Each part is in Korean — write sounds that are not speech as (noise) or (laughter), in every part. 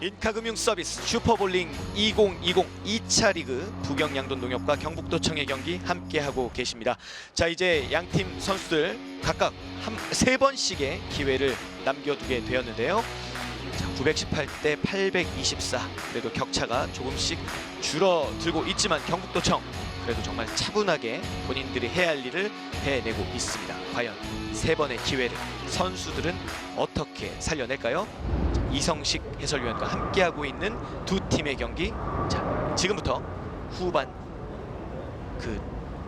인카금융 서비스 슈퍼볼링 2020 2차 리그 부경 양돈 농협과 경북도청의 경기 함께하고 계십니다. 자 이제 양팀 선수들 각각 한, 세 번씩의 기회를 남겨두게 되었는데요. 자, 918대 824 그래도 격차가 조금씩 줄어들고 있지만 경북도청 그래도 정말 차분하게 본인들이 해야 할 일을 해내고 있습니다. 과연 세 번의 기회를 선수들은 어떻게 살려낼까요? 이성식 해설위원과 함께하고 있는 두 팀의 경기. 자, 지금부터 후반 그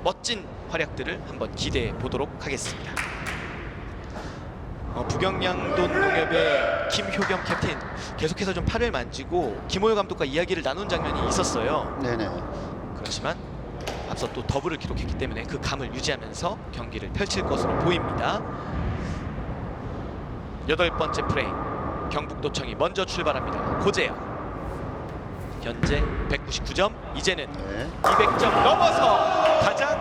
멋진 활약들을 한번 기대해 보도록 하겠습니다. 어, 부경양돈 농협의 김효겸 캡틴 계속해서 좀 팔을 만지고 김호열 감독과 이야기를 나눈 장면이 있었어요. 네네. 그렇지만 앞서 또 더블을 기록했기 때문에 그 감을 유지하면서 경기를 펼칠 것으로 보입니다. 여덟 번째 프레임 경북도청이 먼저 출발합니다. 고재영 현재 199점 이제는 네. 200점 넘어서 가장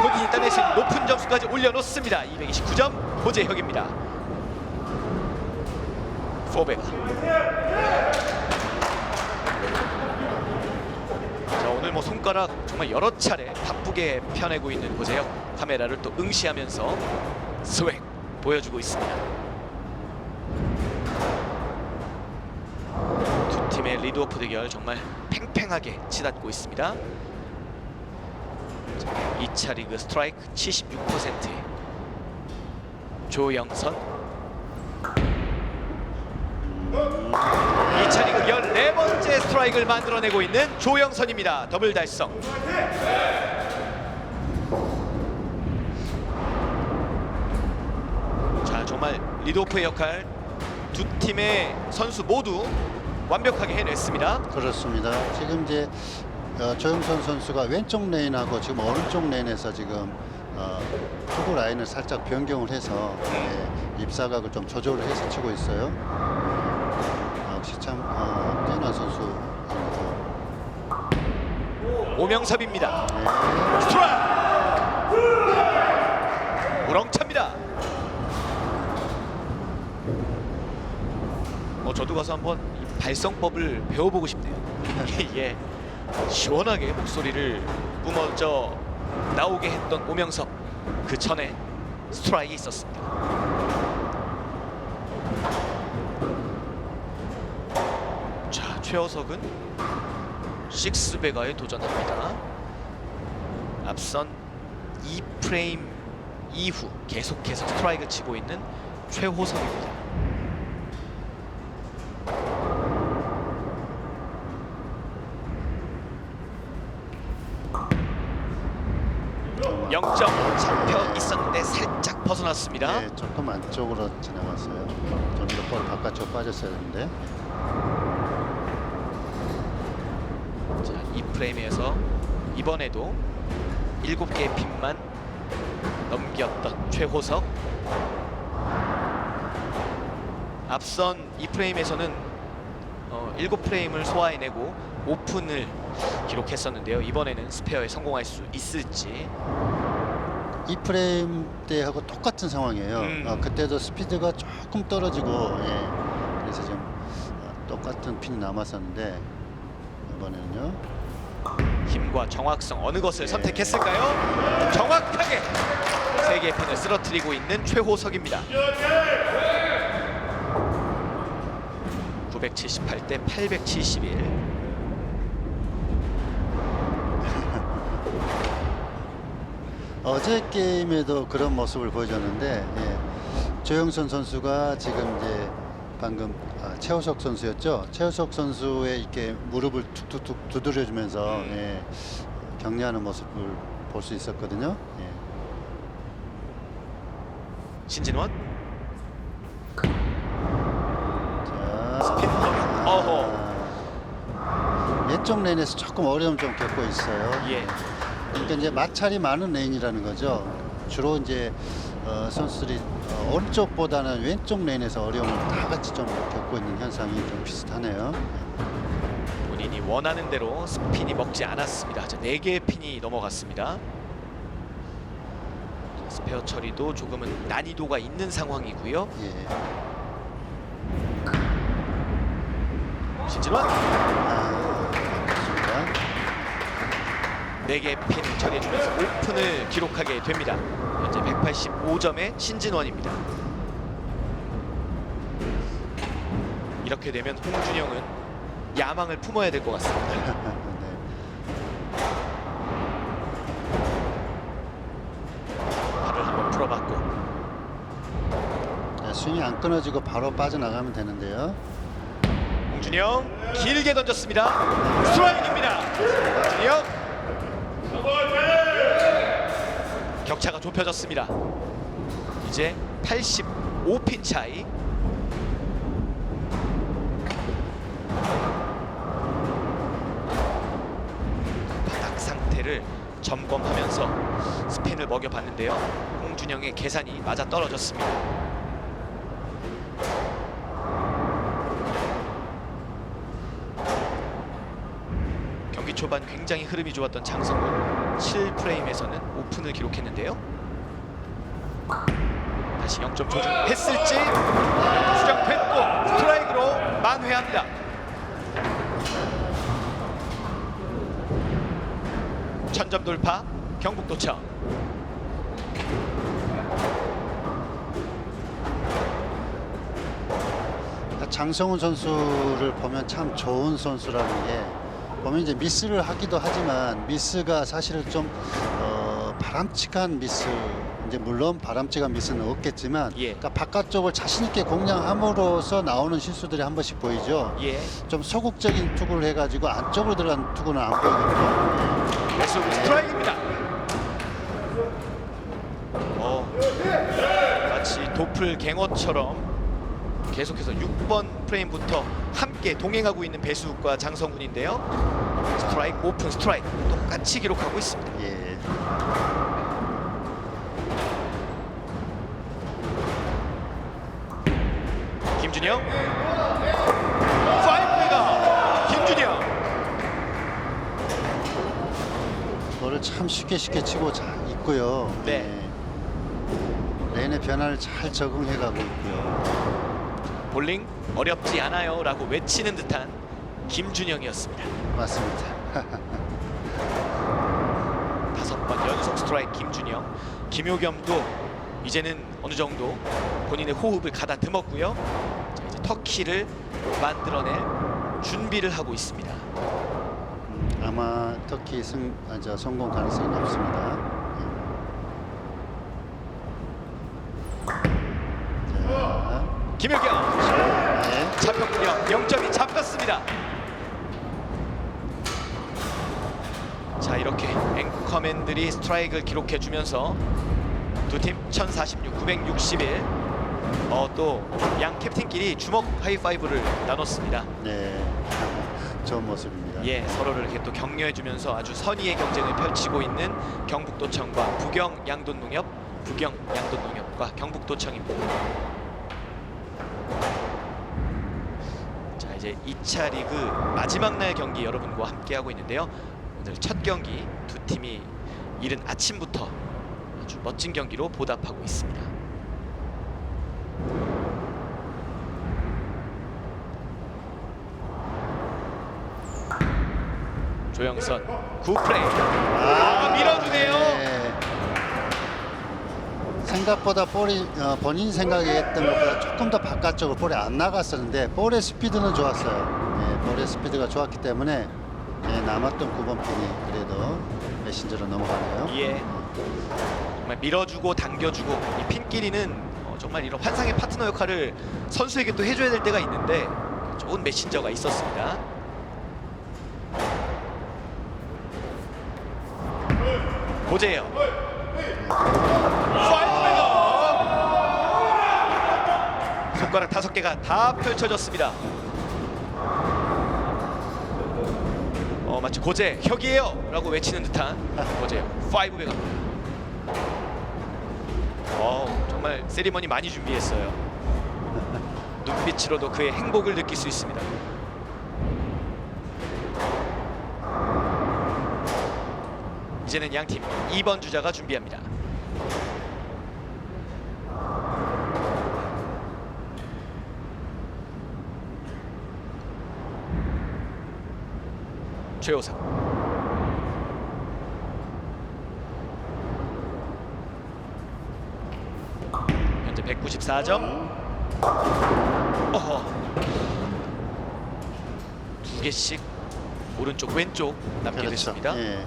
본인이 있는 높은 점수까지 올려놓습니다. 229점 고재혁입니다. 포베가 자 오늘 뭐 손가락 정말 여러 차례 바쁘게 펴내고 있는 고재혁 카메라를 또 응시하면서 스웩 보여주고 있습니다. 두 팀의 리드오프 대결 정말 팽팽하게 치닫고 있습니다. 2차 리그 스트라이크 76%의 조영선 2차 리그 14번째 스트라이크를 만들어내고 있는 조영선입니다. 더블 달성. 자 정말 리드오프의 역할 두 팀의 선수 모두 완벽하게 해냈습니다. 그렇습니다. 지금 이제 어, 조영선 선수가 왼쪽 레인하고 지금 오른쪽 레인에서 지금 어, 투구 라인을 살짝 변경을 해서 예, 입사각을 좀 조절을 해서 치고 있어요. 아, 역시 참 어, 뛰어난 선수. 오명섭입니다. 네. 스트라이크! 우렁차입니다. 어, 저도 가서 한번 이 발성법을 배워보고 싶네요. (laughs) 예, 시원하게 목소리를 뿜어져 나오게 했던 오명섭 그 전에 스트라이크 있었습니다. 자, 최어석은 식스베가에 도전합니다. 앞선 2프레임 이후 계속해서 스트라이크 치고 있는 최호성입니다. 벗어났습니다. 네, 조금 안쪽으로 지나갔어요. 볼 바깥쪽 빠졌어야 되는데. 자, 이 프레임에서 이번에도 7개의 핀만 넘겼던 최호석 앞선 이 프레임에서는 어, 7프레임을 소화해내고 오픈을 기록했었는데요 이번에는 스페어에 성공할 수 있을지 이 프레임 때하고 똑같은 상황이에요. 음. 어, 그때도 스피드가 조금 떨어지고 예. 그래서 지금 어, 똑같은 핀이 남았었는데 이번에는요. 힘과 정확성 어느 것을 네. 선택했을까요? 정확하게 세 개의 핀을 쓰러뜨리고 있는 최호석입니다. 978 대 871. (laughs) 어제 게임에도 그런 모습을 보여줬는데 예. 조영선 선수가 지금 이제 방금 아, 최호석 선수였죠. 최호석 선수의 이렇게 무릎을 툭툭툭 두드려주면서 음. 예, 격려하는 모습을 볼 수 있었거든요. 예. 신진원 자, 스피드 범 어허 아, 왼쪽 레인에서 조금 어려움 좀 겪고 있어요. 예 그러니까 이제 마찰이 많은 레인이라는 거죠. 주로 이제 어, 선수들이 어, 오른쪽보다는 왼쪽 레인에서 어려움을 다 같이 좀 겪고 있는 현상이 좀 비슷하네요. 본인이 원하는 대로 스핀이 먹지 않았습니다. 자, 네 개의 핀이 넘어갔습니다. 스페어 처리도 조금은 난이도가 있는 상황이고요. 예. 신진원 아, 좋습니다. 4개 핀 처리해주면서 오픈을 기록하게 됩니다. 현재 185점의 신진원입니다. 이렇게 되면 홍준영은 야망을 품어야 될 것 같습니다. (laughs) 네. 발을 한번 풀어봤고 네, 스윙이 안 끊어지고 바로 빠져나가면 되는데요. 홍준영 길게 던졌습니다. 스트라이크입니다. 홍준영 격차가 좁혀졌습니다. 이제 85핀 차이. 바닥 상태를 점검하면서 스핀을 먹여봤는데요. 홍준영의 계산이 맞아 떨어졌습니다. 초반 굉장히 흐름이 좋았던 장성훈 7프레임에서는 오픈을 기록했는데요. 다시 0점 조준했을지 수정됐고 스트라이크로 만회합니다. 천점 돌파 경북 도청 그러니까 장성훈 선수를 보면 참 좋은 선수라는 게 보면 이제 미스를 하기도 하지만 미스가 사실은 좀 어, 바람직한 미스 이제 물론 바람직한 미스는 없겠지만 예. 그러니까 바깥쪽을 자신 있게 공략함으로써 나오는 실수들이 한 번씩 보이죠. 예 좀 소극적인 투구를 해가지고 안쪽으로 들어간 투구는 안 보이거든요. 매수 스트라이크입니다. 어, 마치 도플 갱어처럼 계속해서 6번 프레임부터 함께 동행하고 있는 배수욱과 장성훈인데요. 스트라이크, 오픈 스트라이크 똑같이 기록하고 있습니다. 예. 김준영, 파이브가 김준영. 볼을 참 쉽게 쉽게 치고 자, 있고요. 네. 예. 레인의 변화를 잘 적응해가고 있고요. 볼링 어렵지 않아요 라고 외치는 듯한 김준영이었습니다. 맞습니다. (laughs) 다섯 번 연속 스트라이크 김준영, 김효겸도 이제는 어느 정도 본인의 호흡을 가다듬었고요. 터키를 만들어낼 준비를 하고 있습니다. 음, 아마 터키 승, 아, 저 성공 가능성이 높습니다. 예. 자, 김효겸 네. 잡혔군요. 0점이 잡혔습니다. 자 이렇게 앵커맨들이 스트라이크를 기록해주면서 두 팀 1046, 961. 어, 또 양 캡틴끼리 주먹 하이파이브를 나눴습니다. 네. (laughs) 좋은 모습입니다. 예, 서로를 이렇게 또 격려해주면서 아주 선의의 경쟁을 펼치고 있는 경북도청과 부경 양돈농협, 부경 양돈농협과 경북도청입니다. 자, 이제 2차 리그 마지막 날 경기 여러분과 함께 하고 있는데요. 오늘 첫 경기 두 팀이 이른 아침부터 아주 멋진 경기로 보답하고 있습니다. 조영선 9프레임 아, 밀어주네요. 네. 생각보다 볼이 어, 본인 생각했던 것보다 조금 더 바깥쪽으로 볼이 안 나갔었는데 볼의 스피드는 좋았어요. 네, 볼의 스피드가 좋았기 때문에 네, 남았던 9번 핀이 그래도 메신저로 넘어가네요. 예. 정말 밀어주고 당겨주고 이 핀끼리는 어, 정말 이런 환상의 파트너 역할을 선수에게 또 해줘야 될 때가 있는데 좋은 메신저가 있었습니다. 고재영. 파이브베거. 손가락 다섯 개가 다 펼쳐졌습니다. 어 마치 고재 혁이에요라고 외치는 듯한 고재 파이브베거. 어 정말 세리머니 많이 준비했어요. 눈빛으로도 그의 행복을 느낄 수 있습니다. 이제는 양팀 2번 주자가 준비합니다. 최호상 현재 194점. 어두 개씩 오른쪽 왼쪽 남게 그렇죠. 됐습니다. 예.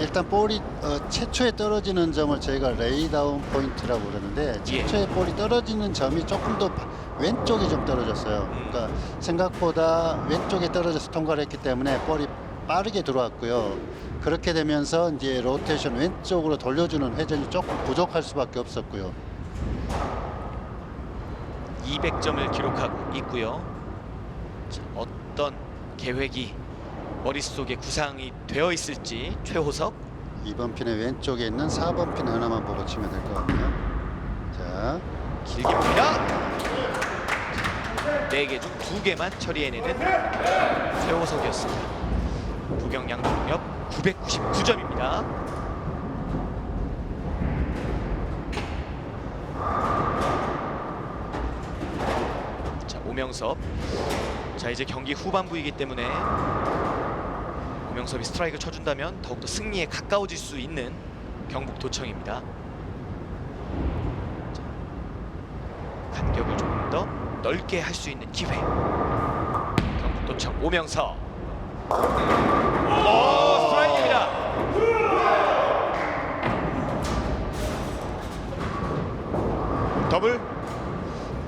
일단 볼이 어, 최초에 떨어지는 점을 저희가 레이다운 포인트라고 그러는데 예. 최초에 볼이 떨어지는 점이 조금 더 바- 왼쪽이 좀 떨어졌어요. 음. 그러니까 생각보다 왼쪽에 떨어져서 통과를 했기 때문에 볼이 빠르게 들어왔고요. 그렇게 되면서 이제 로테이션 왼쪽으로 돌려주는 회전이 조금 부족할 수밖에 없었고요. 200점을 기록하고 있고요. 자, 어떤 계획이 머릿속에 구상이 되어 있을지 최호석 이번 핀의 왼쪽에 있는 4번 핀 하나만 보고 치면 될 것 같네요. 자, 길게 봅니다. 네개 중 두 개만 처리해내는 최호석이었습니다. 부경 양 동력 999점입니다. 자 오명섭. 자 이제 경기 후반부이기 때문에 오 명섭이 스트라이크 쳐준다면 더욱더 승리에 가까워질 수 있는 경북 도청입니다. 간격을 조금 더 넓게 할 수 있는 기회. 경북 도청 오명서. 오 스트라이크입니다. 더블.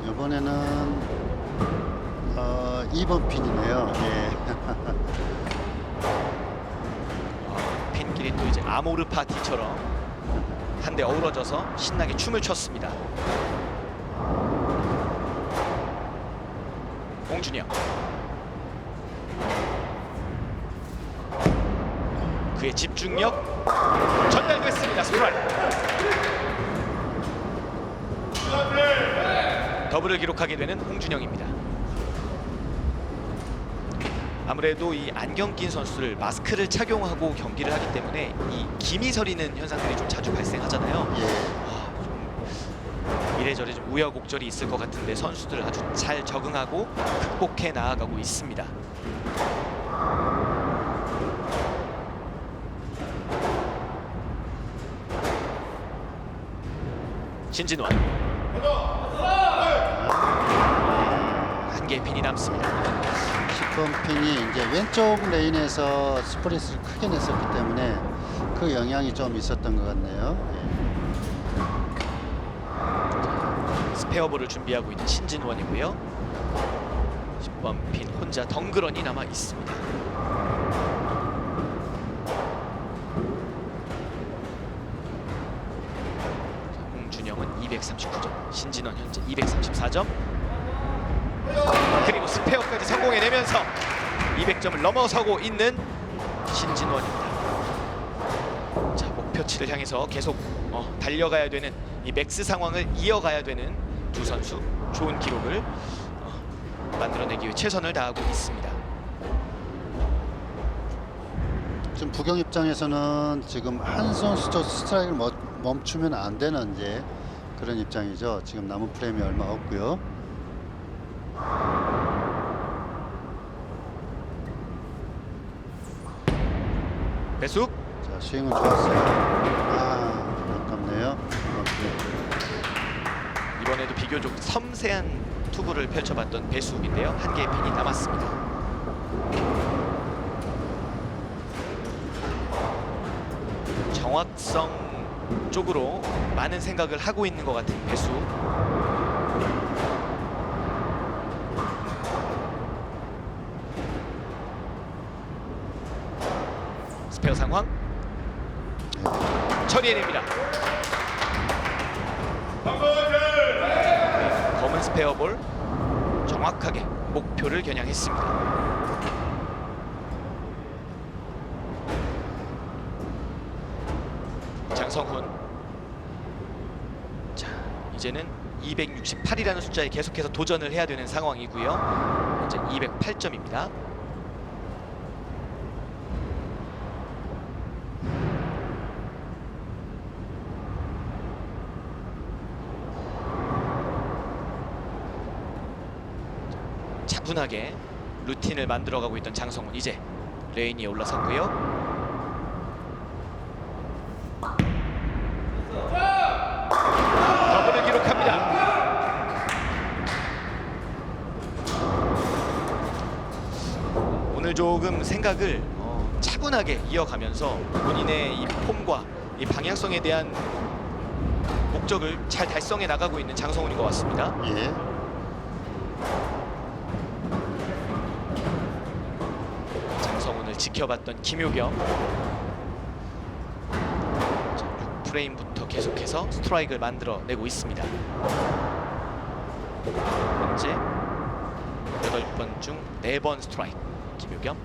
이번에는 어, 2번 핀이네요. 예. 핀끼리 또 이제 아모르 파티처럼 한데 어우러져서 신나게 춤을 췄습니다. 홍준영. 그의 집중력 전달됐습니다. 스트라이크. 더블을 기록하게 되는 홍준영입니다. 아무래도 이 안경 낀 선수를 마스크를 착용하고 경기를 하기 때문에 이 김이 서리는 현상들이 좀 자주 발생하잖아요. 예. 아, 좀 이래저래 좀 우여곡절이 있을 것 같은데 선수들 아주 잘 적응하고 극복해 나아가고 있습니다. 신진원 한 개의 핀이 남습니다. 10번 핀이 이제 왼쪽 레인에서 스프레스를 크게 냈었기 때문에 그 영향이 좀 있었던 것 같네요. 예. 스페어볼을 준비하고 있는 신진원이고요. 10번 핀 혼자 덩그러니 남아 있습니다. 자, 홍준영은 239점, 신진원 현재 234점. 그리고 스페어까지 성공해내면서 200점을 넘어서고 있는 신진원입니다. 자 목표치를 향해서 계속 어, 달려가야 되는 이 맥스 상황을 이어가야 되는 두 선수 좋은 기록을 어, 만들어내기 위해 최선을 다하고 있습니다. 지금 부경 입장에서는 지금 한 선수도 스트라이크를 멈- 멈추면 안 되는 이제 그런 입장이죠. 지금 남은 프레임이 얼마 없고요. 배숙 자, 스윙은 좋았어요. 아, 아깝네요. 이번. 이번에도 비교적 섬세한 투구를 펼쳐봤던 배숙인데요. 한 개의 핀이 남았습니다. 정확성 쪽으로 많은 생각을 하고 있는 것 같은 배숙. 스페어 상황 처리해냅니다. 검은 스페어볼 정확하게 목표를 겨냥했습니다. 장성훈 자 이제는 268이라는 숫자에 계속해서 도전을 해야 되는 상황이고요. 현재 208점입니다. 차분하게 루틴을 만들어가고 있던 장성훈 이제 레인이 올라섰고요. 더블을 기록합니다. 오늘 조금 생각을 어, 차분하게 이어가면서 본인의 이 폼과 이 방향성에 대한 목적을 잘 달성해 나가고 있는 장성훈인 것 같습니다. 예. 지켜봤던 김효경. 자, 6프레임부터 계속해서 스트라이크를 만들어내고 있습니다. 현재 8번 중 4번 스트라이크 김효경.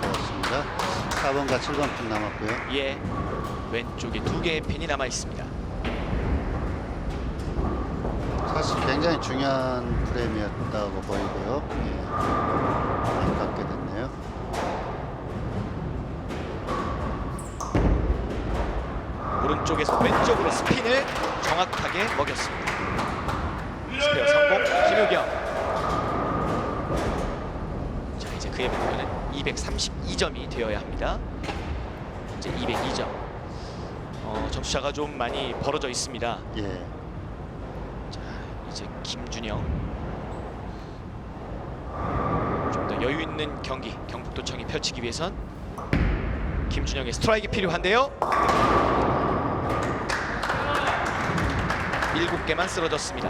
그렇습니다. 4번과 7번 핀 남았고요. 예, 왼쪽에 두 개의 핀이 남아 있습니다. 사실 굉장히 중요한 프레임이었다고 보이고요. 예. 아깝게 됐네요. 오른쪽에서 왼쪽으로 스핀을 정확하게 먹였습니다. 스페어 성공 김효경. 자 이제 그의 목표는 232점이 되어야 합니다. 이제 202점. 어, 점수차가 좀 많이 벌어져 있습니다. 예. 김준영. 좀 더 여유 있는 경기 경북도청이 펼치기 위해선 김준영의 스트라이크 필요한데요. 일곱 개만 쓰러졌습니다.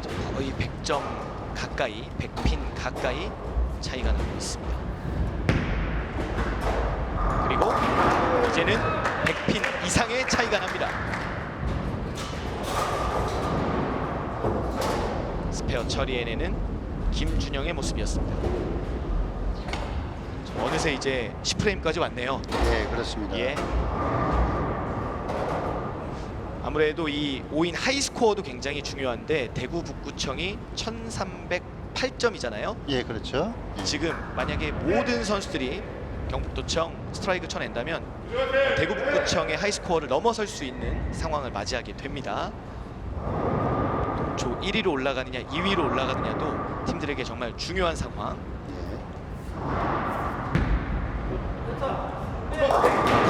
자, 거의 100점 가까이, 100핀 가까이 차이가 나고 있습니다. 그리고 이제는 100핀 이상의 차이가 납니다. 스페어 처리해내는 김준영의 모습이었습니다. 자, 어느새 이제 10프레임까지 왔네요. 예, 그렇습니다. 예. 아무래도 이 5인 하이스코어도 굉장히 중요한데 대구 북구청이 1308점이잖아요. 예, 그렇죠. 예. 지금 만약에 모든 선수들이 경북도청 스트라이크 쳐낸다면 대구 북구청의 하이스코어를 넘어설 수 있는 상황을 맞이하게 됩니다. 조 1위로 올라가느냐 2위로 올라가느냐도 팀들에게 정말 중요한 상황. 예.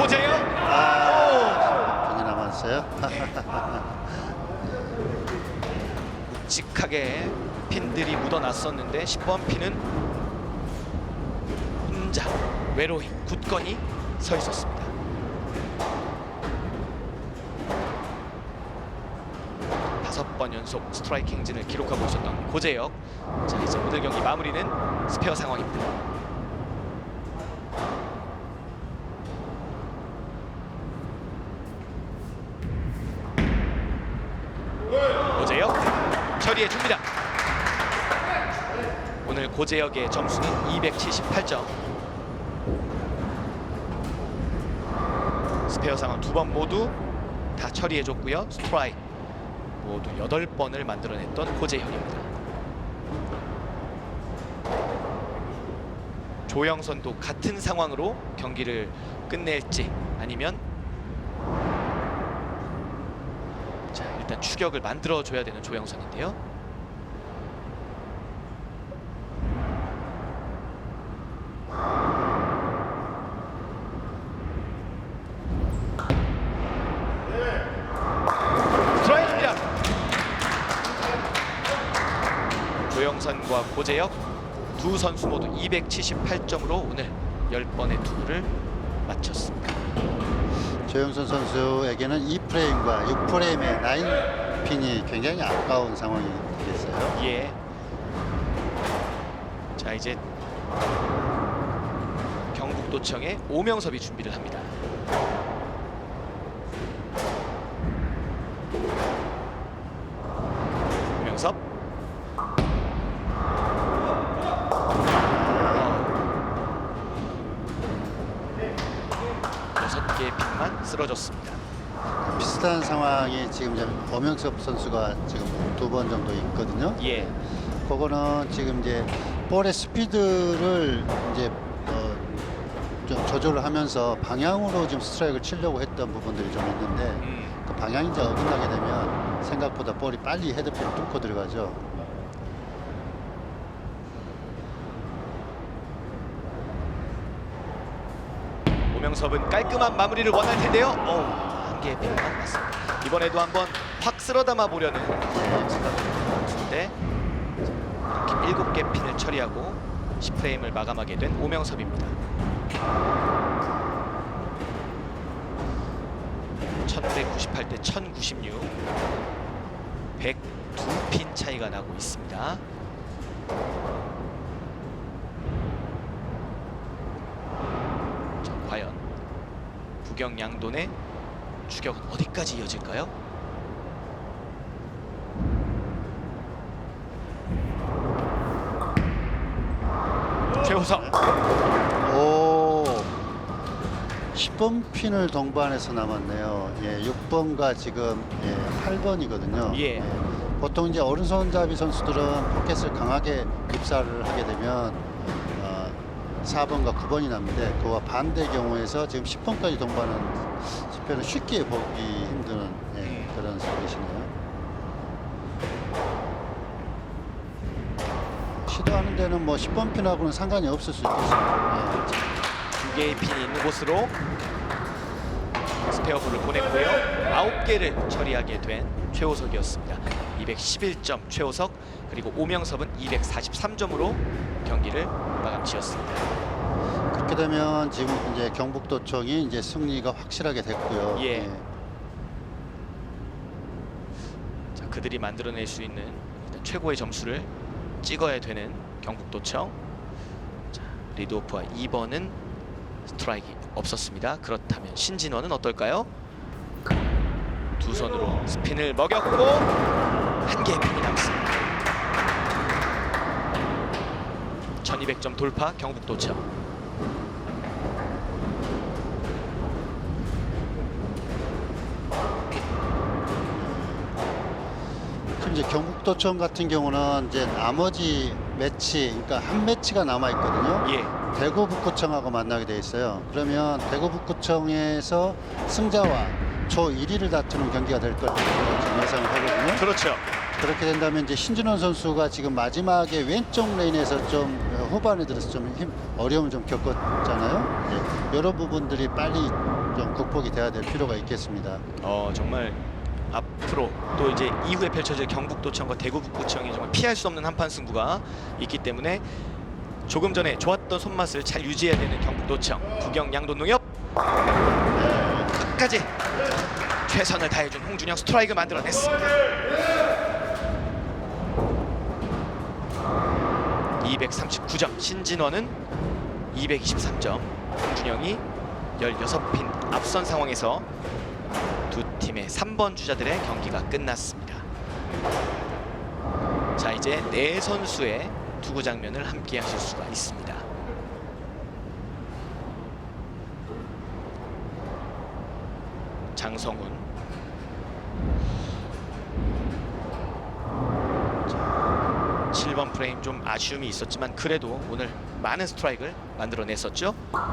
고재영 아, 핀이 남았어요. (laughs) 묵직하게 핀들이 묻어났었는데 10번 핀은 혼자 외로이 굳건히 서 있었습니다. 연속 스트라이크 행진을 기록하고 있었던 고재혁. 자 이제 오늘 경기 마무리는 스페어 상황입니다. 고재혁 처리해 줍니다. 오늘 고재혁의 점수는 278점. 스페어 상황 두 번 모두 다 처리해 줬고요. 스트라이크 모두 8번을 만들어냈던 고재혁입니다. 조영선도 같은 상황으로 경기를 끝낼지 아니면 자 일단 추격을 만들어 줘야 되는 조영선인데요. 스트라이크입니다. 조영선과 고재혁 두 선수 모두 278점으로 오늘 10번의 투구를 마쳤습니다. 조영선 선수에게는 2프레임과 6프레임의 라인 핀이 굉장히 아까운 상황이 됐어요. 예. 자 이제 경북도청의 오명섭이 준비를 합니다. 쓰러졌습니다. 비슷한 상황이 지금 이제 엄영섭 선수가 지금 두 번 정도 있거든요. 예. 그거는 지금 이제 볼의 스피드를 이제 어, 좀 조절을 하면서 방향으로 지금 스트라이크를 치려고 했던 부분들이 좀 있는데 음, 그 방향이 이제 어긋나게 되면 생각보다 볼이 빨리 헤드핀을 뚫고 들어가죠. 오명섭은 깔끔한 마무리를 원할 텐데요. 어, 한 개의 핀만 맞습니다. 이번에도 한번 확 쓸어 담아 보려는 생각인 것 같은데 이렇게 일곱 개 핀을 처리하고 10프레임을 마감하게 된 오명섭입니다. 1998대 1096 102핀 차이가 나고 있습니다. 자, 과연 부경 양돈의 추격은 어디까지 이어질까요? 최호석 오, 10번 핀을 동반해서 남았네요. 예, 6번과 지금 예, 8번이거든요. 예. 보통 이제 오른손잡이 선수들은 포켓을 강하게 입사를 하게 되면 어, 4번과 9번이 남는데 그와 반대 경우에서 지금 10번까지 동반한 스페는 쉽게 보기 힘든 예, 음. 그런 스페이시네요. 시도하는 데는 뭐 10번 핀하고는 상관이 없을 수 있겠습니다. 두 개의 핀이 있는 곳으로 스페어볼을 보냈고요. 아홉 개를 처리하게 된 최호석이었습니다. 211점 최호석 그리고 오명섭은 243점으로 경기를 마감 지었습니다. 예. 그렇게 되면 지금 이제 경북도청이 이제 승리가 확실하게 됐고요. 예. 자, 그들이 만들어낼 수 있는 최고의 점수를 찍어야 되는 경북도청. 자, 리드오프와 2번은 스트라이크 없었습니다. 그렇다면 신진원은 어떨까요? 두 손으로 스핀을 먹였고 한 개의 핀이 남습니다. 1200점 돌파 경북 도청. 지금 이제 경북도청 같은 경우는 이제 나머지 매치, 그러니까 한 매치가 남아 있거든요. 예. 대구 북구청하고 만나게 돼 있어요. 그러면 대구 북구청에서 승자와 초 1위를 다투는 경기가 될 거라고 지금 예상을 하거든요. 그렇죠. 그렇게 된다면 이제 신진원 선수가 지금 마지막에 왼쪽 레인에서 좀 어, 후반에 들어서 좀 힘, 어려움을 좀 겪었잖아요. 예, 이런 부분들이 빨리 좀 극복이 돼야 될 필요가 있겠습니다. 어 정말 앞으로 또 이제 이후에 펼쳐질 경북도청과 대구북구청이 정말 피할 수 없는 한판 승부가 있기 때문에 조금 전에 좋았던 손맛을 잘 유지해야 되는 경북도청 부경 양돈농협 끝까지 최선을 다해준 홍준영 스트라이크 만들어냈습니다. 239점 신진원은 223점 홍준영이 16핀 앞선 상황에서 두 팀의 3번 주자들의 경기가 끝났습니다. 자 이제 네 선수의 투구 장면을 함께 하실 수가 있습니다. 장성훈 자, 7번 프레임 좀 아쉬움이 있었지만 그래도 오늘 많은 스트라이크를 만들어냈었죠. 어.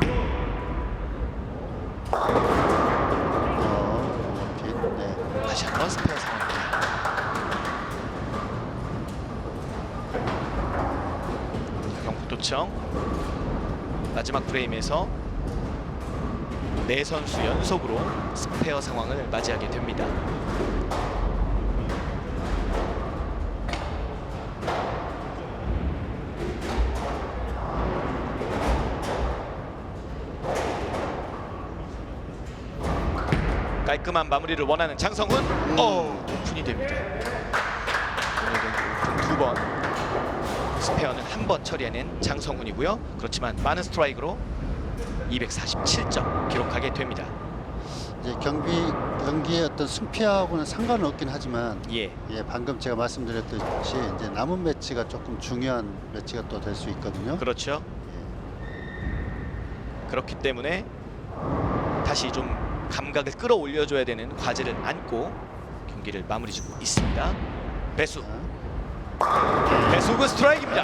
다시 한번 스페어 상황입니다. 경북도청 마지막 프레임에서 네 선수 연속으로 스페어 상황을 맞이하게 됩니다. 깔끔한 마무리를 원하는 장성훈. 어, 오픈이 됩니다. 오늘은 오픈 두 번, 스페어는 한 번 처리해낸 장성훈이고요. 그렇지만 많은 스트라이크로 247점 기록하게 됩니다. 이제 경기 경기의 어떤 승패하고는 상관은 없긴 하지만 예, 예, 방금 제가 말씀드렸듯이 이제 남은 매치가 조금 중요한 매치가 또 될 수 있거든요. 그렇죠. 그렇기 때문에 다시 좀 감각을 끌어올려줘야 되는 과제를 안고 경기를 마무리 짓고 있습니다. 배수, 자, 배수구 스트라이크입니다.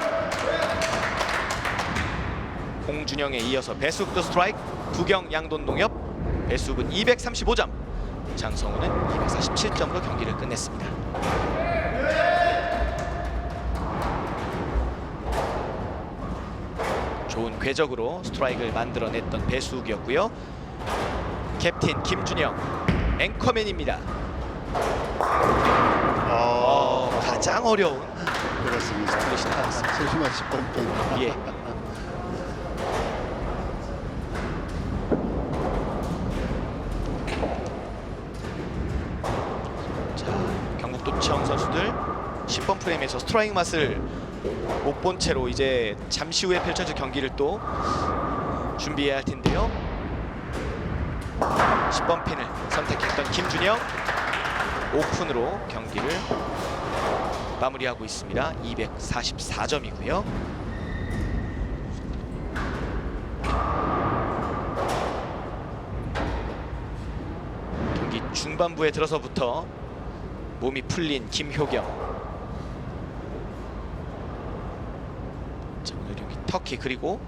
김준영에 이어서 배수욱도 스트라이크 부경 양돈 농협 배수욱은 235점 장성우는 247점으로 경기를 끝냈습니다. 좋은 궤적으로 스트라이크를 만들어냈던 배수욱이었고요. 캡틴 김준영 앵커맨입니다. 어, 가장 어려운 그렇습니다. 스플릿이 나왔습니다. 70번 pen. 예. 자, 경북도청 선수들 10번 프레임에서 스트라이크 맛을 못 본 채로 이제 잠시 후에 펼쳐질 경기를 또 준비해야 할 텐데요. 10번 핀을 선택했던 김준영 오픈으로 경기를 마무리하고 있습니다. 244점이고요. 경기 중반부에 들어서부터 몸이 풀린 김효경. 자, 오늘 경기 터키 그리고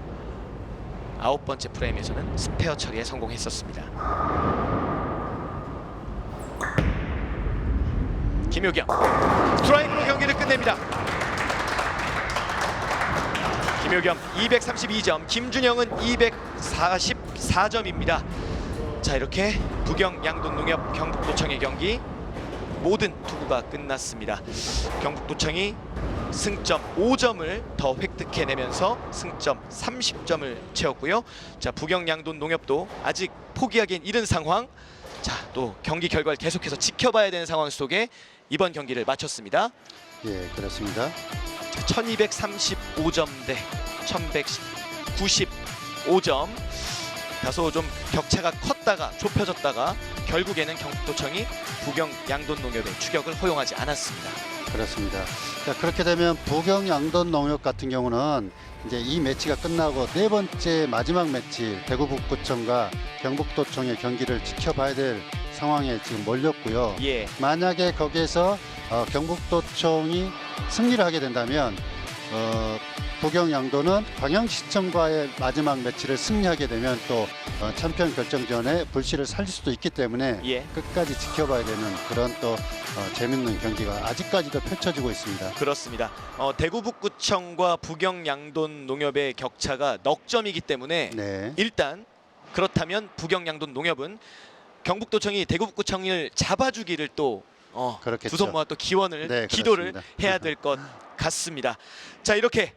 아홉 번째 프레임에서는 스페어 처리에 성공했었습니다. 김효경 스트라이크로 경기를 끝냅니다. 김효경 232점, 김준영은 244점입니다. 자 이렇게 부경 양돈 농협 경북도청의 경기 모든 투구가 끝났습니다. 경북 도청이 승점 5점을 더 획득해내면서 승점 30점을 채웠고요. 자 부경 양돈 농협도 아직 포기하기엔 이른 상황. 자 또 경기 결과를 계속해서 지켜봐야 되는 상황 속에 이번 경기를 마쳤습니다. 예, 그렇습니다. 1235점 대 1195점 다소 좀 격차가 컸다가 좁혀졌다가 결국에는 경북도청이 부경 양돈 농협의 추격을 허용하지 않았습니다. 그렇습니다. 자, 그렇게 되면 부경 양돈 농협 같은 경우는 이제 이 매치가 끝나고 네 번째 마지막 매치 대구 북구청과 경북도청의 경기를 지켜봐야 될 상황에 지금 몰렸고요. 예, 만약에 거기에서 어, 경북도청이 승리를 하게 된다면 어, 부경 양도는 광양시청과의 마지막 매치를 승리하게 되면 또 어, 챔피언 결정전에 불씨를 살릴 수도 있기 때문에 예. 끝까지 지켜봐야 되는 그런 또 어, 재밌는 경기가 아직까지도 펼쳐지고 있습니다. 그렇습니다. 어, 대구 북구청과 부경 양돈 농협의 격차가 넉 점이기 때문에 네. 일단 그렇다면 부경 양돈 농협은 경북도청이 대구 북구청을 잡아주기를 또 어, 그렇겠죠. 두손 모아 또 기원을 네, 기도를. 해야 될 것 같습니다. 자 이렇게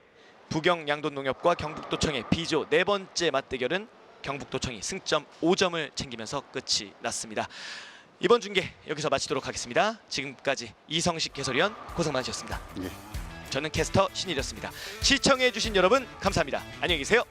부경 양돈농협과 경북도청의 비조 네 번째 맞대결은 경북도청이 승점 5점을 챙기면서 끝이 났습니다. 이번 중계 여기서 마치도록 하겠습니다. 지금까지 이성식 해설위원 고생 많으셨습니다. 네. 저는 캐스터 신일이었습니다. 시청해주신 여러분 감사합니다. 안녕히 계세요.